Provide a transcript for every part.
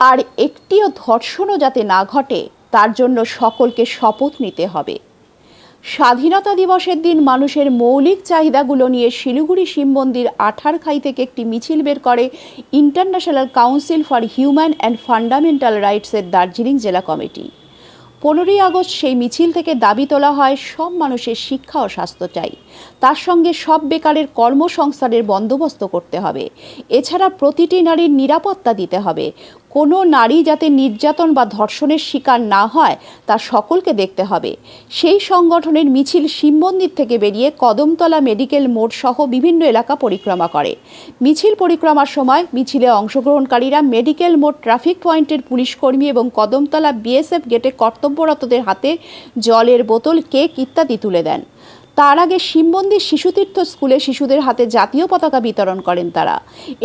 আর একটিও ধর্ষণও যাতে না ঘটে, তার জন্য সকলকে শপথ নিতে হবে। স্বাধীনতা দিবসের দিন মানুষের মৌলিক চাহিদাগুলো নিয়ে শিলিগুড়ি শিব মন্দির আঠারখাই থেকে একটি মিছিল বের করে international council for human and fundamental রাইটসের Darjeeling জেলা কমিটি। পনেরোই আগস্ট সেই মিছিল থেকে দাবি তোলা হয়, সব মানুষের শিক্ষা ও স্বাস্থ্য চাই। তার সঙ্গে সব বেকারের কর্মসংস্থানের বন্দোবস্ত করতে হবে। এছাড়া প্রতিটি নারীর নিরাপত্তা দিতে হবে। কোনো নারী যাতে নির্যাতন বা ধর্ষণের শিকার না হয়, তা সকলকে দেখতে হবে। সেই সংগঠনের মিছিল শিব মন্দির থেকে বেরিয়ে কদমতলা মেডিকেল মোড় সহ বিভিন্ন এলাকা পরিক্রমা করে। মিছিল পরিক্রমার সময় মিছিলে অংশগ্রহণকারীরা মেডিকেল মোড় ট্রাফিক পয়েন্টের পুলিশ কর্মী এবং কদমতলা বিএসএফ গেটে কর্তব্যরতদের হাতে জলের বোতল, কেক ইত্যাদি তুলে দেন। তার আগে শিবমন্দির শিশুতীর্থ স্কুলে শিশুদের হাতে জাতীয় পতাকা বিতরণ করেন তারা।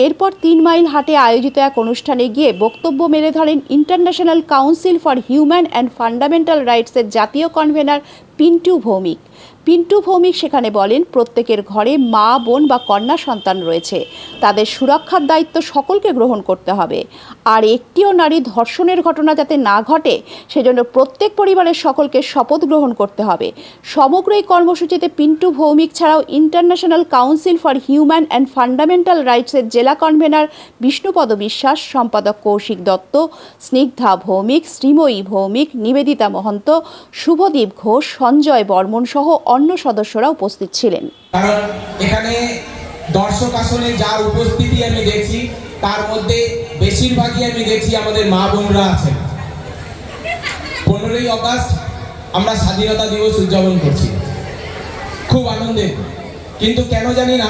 এরপর তিন মাইল হাটে আয়োজিত এক অনুষ্ঠানে গিয়ে বক্তব্য মেলে ধরেন international council for human and fundamental রাইটসের জাতীয় কনভেনার পিন্টু ভৌমিক। পিন্টু ভৌমিক সেখানে বলেন, প্রত্যেকের ঘরে মা, বোন বা কন্যা সন্তান রয়েছে। তাদের সুরক্ষার দায়িত্ব সকলকে গ্রহণ করতে হবে। আর একটিও নারী ধর্ষণের ঘটনা যাতে না ঘটে, সেজন্য প্রত্যেক পরিবারের সকলকে শপথ গ্রহণ করতে হবে। সমগ্র এই কর্মসূচিতে পিন্টু ভৌমিক ছাড়াও international council for human and fundamental রাইটসের জেলা কনভেনার বিষ্ণুপদ বিশ্বাস, সম্পাদক কৌশিক দত্ত, স্নিগ্ধা ভৌমিক, শ্রীময়ী ভৌমিক, নিবেদিতা মহন্ত, শুভদীপ ঘোষ, সঞ্জয় বর্মন সহ অন্য সদস্যরা উপস্থিত ছিলেন। কারণ এখানে দর্শক আসনে যার উপস্থিতি আমি দেখছি, তার মধ্যে বেশিরভাগই আমি দেখছি আমাদের মা বোনরা আছেন। পনেরোই অগস্ট আমরা স্বাধীনতা দিবস উদযাপন করছি। খুব আনন্দে। কিন্তু কেন জানি না,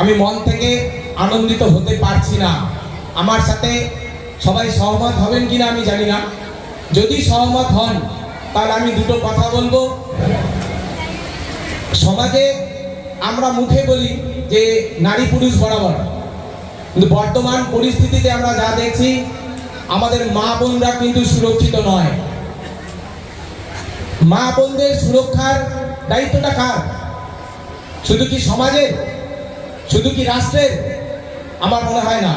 আমি মন থেকে আনন্দিত হতে পারছি না। আমার সাথে সবাই সহমত হবেন কিনা আমি জানি না। যদি সহমত হন, তাহলে আমি দুটো কথা বলব। সমাজে আমরা মুখে বলি যে নারী পুরুষ বরাবর। কিন্তু বর্তমান পরিস্থিতিতে আমরা যা দেখছি, আমাদের মা বোনরা কিন্তু সুরক্ষিত নয়। মা বোনদের সুরক্ষার দায়িত্বটা কার? শুধু কি সমাজের? শুধু কি রাষ্ট্রের? আমার মনে হয় না।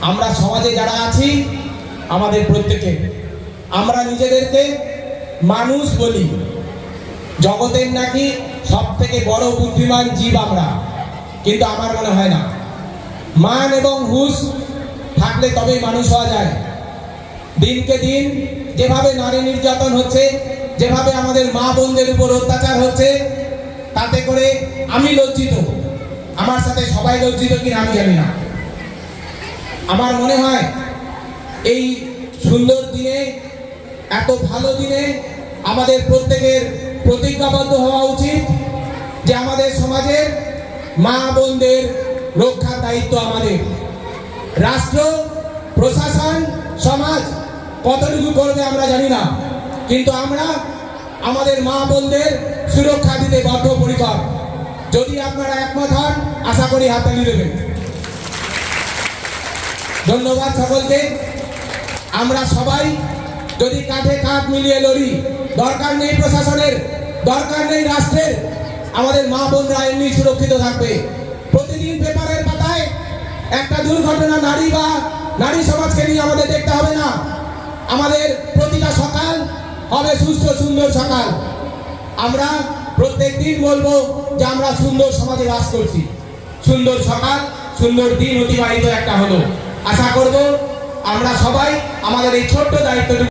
আমরা সমাজে যারা আছি, আমাদের প্রত্যেকে। আমরা নিজেদেরকে মানুষ বলি। জগতের নাকি সব থেকে বড় বুদ্ধিমান জীব আমরা। কিন্তু আমার মনে হয় না। মান এবং হুশ থাকলে তবেই মানুষ হওয়া যায়। দিনকে দিন যেভাবে নারী নির্যাতন হচ্ছে, যেভাবে আমাদের মা বোনদের উপর অত্যাচার হচ্ছে, তাতে করে আমি লজ্জিত। আমার সাথে সবাই লজ্জিত কিনা আমি জানি না। আমার মনে হয় এই সুন্দর দিনে, এত ভালো দিনে আমাদের প্রত্যেকের প্রতিজ্ঞাবদ্ধ হওয়া উচিত যে আমাদের সমাজের মা বোনদের রক্ষার দায়িত্ব আমাদের। রাষ্ট্র, প্রশাসন, সমাজ কতটুকু করবে আমরা জানি না। কিন্তু আমরা আমাদের মা বোনদের সুরক্ষা দিতে বদ্ধপরিকর যদি আপনারা একমত হন, আশা করি হাততালি দেবেন। ধন্যবাদ সকলকে। আমরা সবাই যদি কাঁধে কাঁধ মিলিয়ে লড়ি, দরকার নেই প্রশাসনের দরকার নেই রাষ্ট্রের। আমাদের মা বোনরা এমনি সুরক্ষিত থাকবে। প্রতিদিন পেপারের পাতায় একটা দুর্ঘটনা, নারী বা নারী সমাজকে নিয়ে আমাদের দেখতে হবে না। আমাদের প্রতিটা সকাল হবে সুস্থ, সুন্দর সকাল। আমরা প্রত্যেক দিন বলব যে আমরা সুন্দর সমাজে বাস করছি। সুন্দর সকাল, সুন্দর দিন অতিবাহিত একটা হলো। আশা করব আমরা সবাই আমাদের এই ছোট্ট দায়িত্বটুকু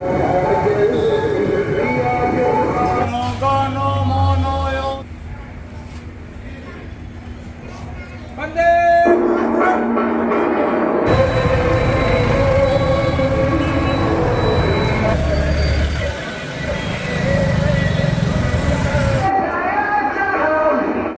Thank you.